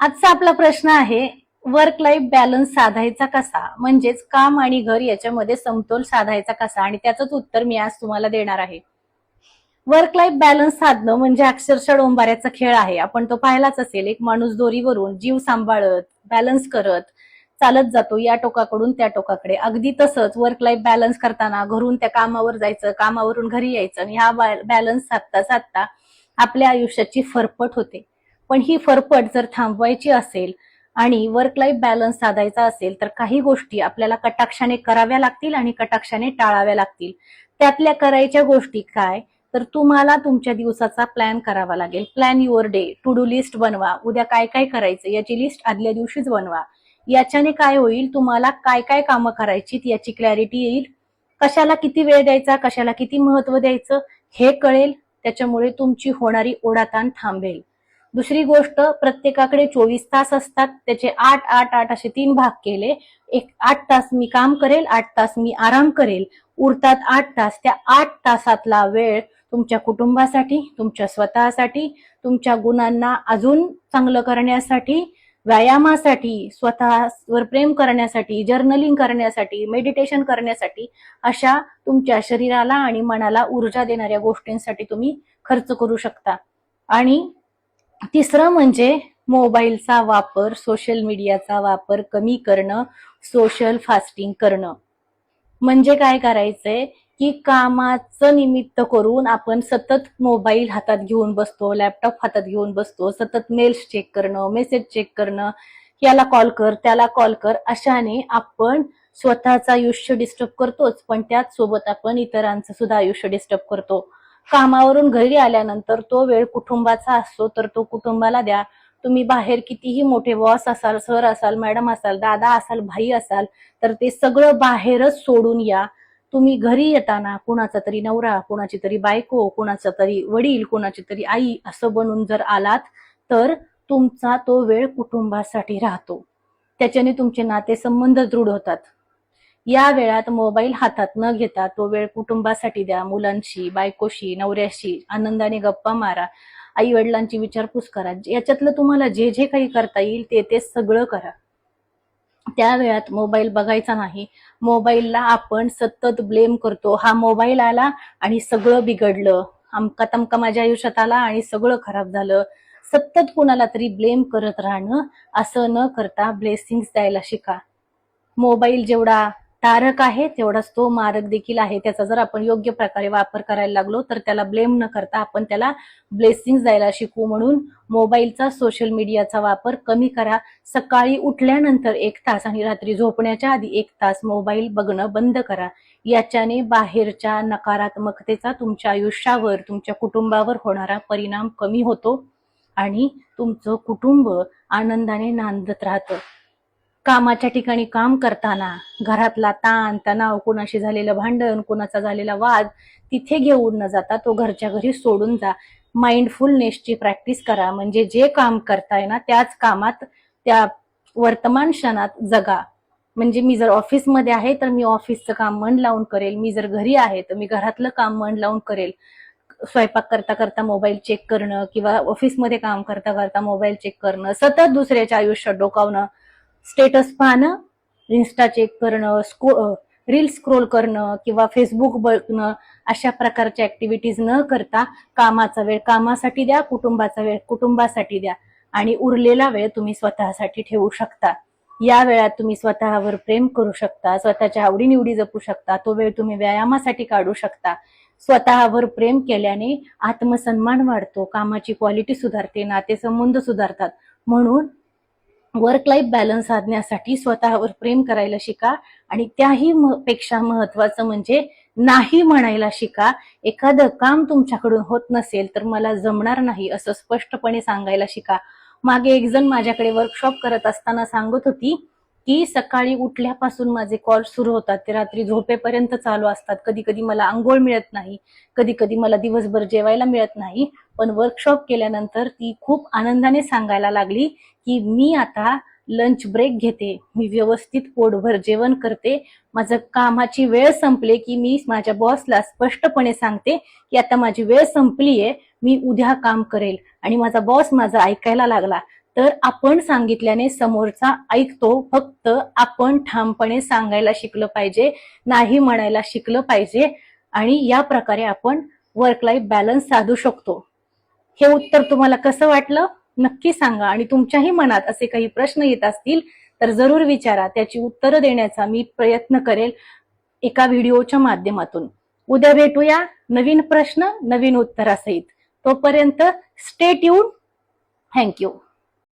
आजचा आपला प्रश्न आहे वर्क लाईफ बॅलन्स साधायचा कसा? म्हणजेच काम आणि घर याच्यामध्ये समतोल साधायचा कसा? आणि त्याचंच उत्तर मी आज तुम्हाला देणार आहे. वर्क लाईफ बॅलन्स साधणं म्हणजे अक्षरशः डोंबाऱ्याचा खेळ आहे. आपण तो पाहिलाच असेल एक माणूस दोरीवरून जीव सांभाळत बॅलन्स करत चालत जातो या टोकाकडून त्या टोकाकडे. अगदी तसंच वर्क लाईफ बॅलन्स करताना घरून त्या कामावर जायचं कामावरून घरी यायचं आणि हा बॅलन्स साधता साधता आपल्या आयुष्याची फरफट होते. पण ही फरफट जर थांबवायची असेल आणि वर्क लाईफ बॅलन्स साधायचा असेल तर काही गोष्टी आपल्याला कटाक्षाने कराव्या लागतील आणि कटाक्षाने टाळाव्या लागतील. त्यातल्या करायच्या गोष्टी काय? तर तुम्हाला तुमच्या दिवसाचा प्लॅन करावा लागेल. Plan your day to do list बनवा. उद्या काय काय करायचं याची लिस्ट आदल्या दिवशीच बनवा. याच्याने काय होईल? तुम्हाला काय काय कामं करायची याची क्लॅरिटी येईल. कशाला किती वेळ द्यायचा? कशाला किती महत्त्व द्यायचं? हे कळेल. त्याच्यामुळे तुमची होणारी ओढाताण थांबेल. दुसरी गोष्ट प्रत्येकाकडे चोवीस तास असतात. त्याचे आठ आठ आठ असे तीन भाग केले. एक आठ तास मी काम करेल आठ तास मी आराम करेल. उरतात आठ तास. त्या आठ तासातला वेळ तुमच्या कुटुंबासाठी तुमच्या स्वतःसाठी तुमच्या गुणांना अजून चांगलं करण्यासाठी व्यायामासाठी स्वतःवर प्रेम करण्यासाठी जर्नलिंग करण्यासाठी मेडिटेशन करण्यासाठी अशा तुमच्या शरीराला आणि मनाला ऊर्जा देणाऱ्या गोष्टींसाठी तुम्ही खर्च करू शकता. आणि तिसरं म्हणजे मोबाईलचा वापर सोशल मीडियाचा वापर कमी करणं सोशल फास्टिंग करणं. म्हणजे काय करायचंय की कामाचं निमित्त करून आपण सतत मोबाईल हातात घेऊन बसतो लॅपटॉप हातात घेऊन बसतो सतत मेल्स चेक करणं मेसेज चेक करणं याला कॉल कर त्याला कॉल कर अशाने आपण स्वतःचं आयुष्य डिस्टर्ब करतोच पण त्याच सोबत आपण इतरांचं सुद्धा आयुष्य डिस्टर्ब करतो. कामावरून घरी आल्यानंतर तो वेळ कुटुंबाचा असतो तर तो कुटुंबाला द्या. तुम्ही बाहेर कितीही मोठे बॉस असाल सर असाल मॅडम असाल दादा असाल भाई असाल तर ते सगळं बाहेरच सोडून या. तुम्ही घरी येताना कुणाचा तरी नवरा कुणाची तरी बायको कुणाचा तरी वडील कुणाची तरी आई असं बनून जर आलात तर तुमचा तो वेळ कुटुंबासाठी राहतो. त्याच्याने तुमचे नातेसंबंध दृढ होतात. या वेळात मोबाईल हातात न घेता तो वेळ कुटुंबासाठी द्या मुलांशी बायकोशी नवऱ्याशी आनंदाने गप्पा मारा आई वडिलांची विचारपूस करा. याच्यातलं तुम्हाला जे जे काही करता येईल ते ते सगळं करा. त्या वेळात मोबाईल बघायचा नाही. मोबाईलला आपण सतत ब्लेम करतो. हा मोबाईल आला आणि सगळं बिघडलं. अमका तमका माझ्या आयुष्यात आला आणि सगळं खराब झालं. सतत कुणाला तरी ब्लेम करत राहणं असं न करता ब्लेसिंग द्यायला शिका. मोबाईल जेवढा तारक आहे तेवढाच तो मारक देखील आहे. त्याचा जर आपण योग्य प्रकारे वापर करायला लागलो तर त्याला ब्लेम न करता आपण त्याला ब्लेसिंग द्यायला शिकू म्हणून मोबाईलचा सोशल मीडियाचा वापर कमी करा. सकाळी उठल्यानंतर एक तास आणि रात्री झोपण्याच्या आधी एक तास मोबाईल बघणं बंद करा. याच्याने बाहेरच्या नकारात्मकतेचा तुमच्या आयुष्यावर तुमच्या कुटुंबावर होणारा परिणाम कमी होतो आणि तुमचं कुटुंब आनंदाने नांदत राहतं. कामाच्या ठिकाणी काम करताना घरातला ताण तणाव कोणाशी झालेलं भांडण कोणाचा झालेला वाद तिथे घेऊन न जाता तो घरच्या घरी सोडून जा. माइंडफुलनेसची प्रॅक्टिस करा. म्हणजे जे काम करताय ना त्याच कामात त्या वर्तमान क्षणात जगा. म्हणजे मी जर ऑफिसमध्ये आहे तर मी ऑफिसचं काम मन लावून करेल. मी जर घरी आहे तर मी घरातलं काम मन लावून करेल. स्वयंपाक करता करता मोबाईल चेक करणं किंवा ऑफिसमध्ये काम करता करता मोबाईल चेक करणं सतत दुसऱ्याच्या आयुष्यात डोकावणं स्टेटस पाहणं इन्स्टा चेक करणं स्को रील स्क्रोल करणं किंवा फेसबुक बघणं अशा प्रकारच्या ऍक्टिव्हिटीज न करता कामाचा वेळ कामासाठी द्या कुटुंबाचा वेळ कुटुंबासाठी द्या. आणि उरलेला वेळ तुम्ही स्वतःसाठी ठेवू शकता. या वेळात तुम्ही स्वतःवर प्रेम करू शकता स्वतःच्या आवडीनिवडी जपू शकता तो वेळ तुम्ही व्यायामासाठी काढू शकता. स्वतःवर प्रेम केल्याने आत्मसन्मान वाढतो कामाची क्वालिटी सुधारते नातेसंबंध सुधारतात. म्हणून वर्क लाईफ बॅलन्स साधण्यासाठी स्वतःवर प्रेम करायला शिका आणि त्याही पेक्षा महत्वाचं म्हणजे नाही म्हणायला शिका. एखादं काम तुमच्याकडून होत नसेल तर मला जमणार नाही असं स्पष्टपणे सांगायला शिका. मागे एक जण माझ्याकडे वर्कशॉप करत असताना सांगत होती की सकाळी उठल्यापासून माझे कॉल सुरू होतात. ते रात्री झोपेपर्यंत चालू असतात. कधी कधी मला आंघोळ मिळत नाही. कधी कधी मला दिवसभर जेवायला मिळत नाही. पण वर्कशॉप केल्यानंतर ती खूप आनंदाने सांगायला लागली की मी आता लंच ब्रेक घेते. मी व्यवस्थित पोटभर जेवण करते. माझं कामाची वेळ संपली की मी माझ्या बॉसला स्पष्टपणे सांगते की आता माझी वेळ संपलीये मी उद्या काम करेल. आणि माझा बॉस माझा ऐकायला लागला. तर आपण सांगितल्याने समोरचा ऐकतो. फक्त आपण ठामपणे सांगायला शिकलं पाहिजे नाही म्हणायला शिकलं पाहिजे. आणि या प्रकारे आपण वर्क लाईफ बॅलन्स साधू शकतो. हे उत्तर तुम्हाला कसं वाटलं? नक्की सांगा. आणि तुमच्याही मनात असे काही प्रश्न येत असतील तर जरूर विचारा. त्याची उत्तरं देण्याचा मी प्रयत्न करेल एका व्हिडिओच्या माध्यमातून. उद्या भेटूया नवीन प्रश्न नवीन उत्तरासहित. तोपर्यंत स्टे ट्यून थँक्यू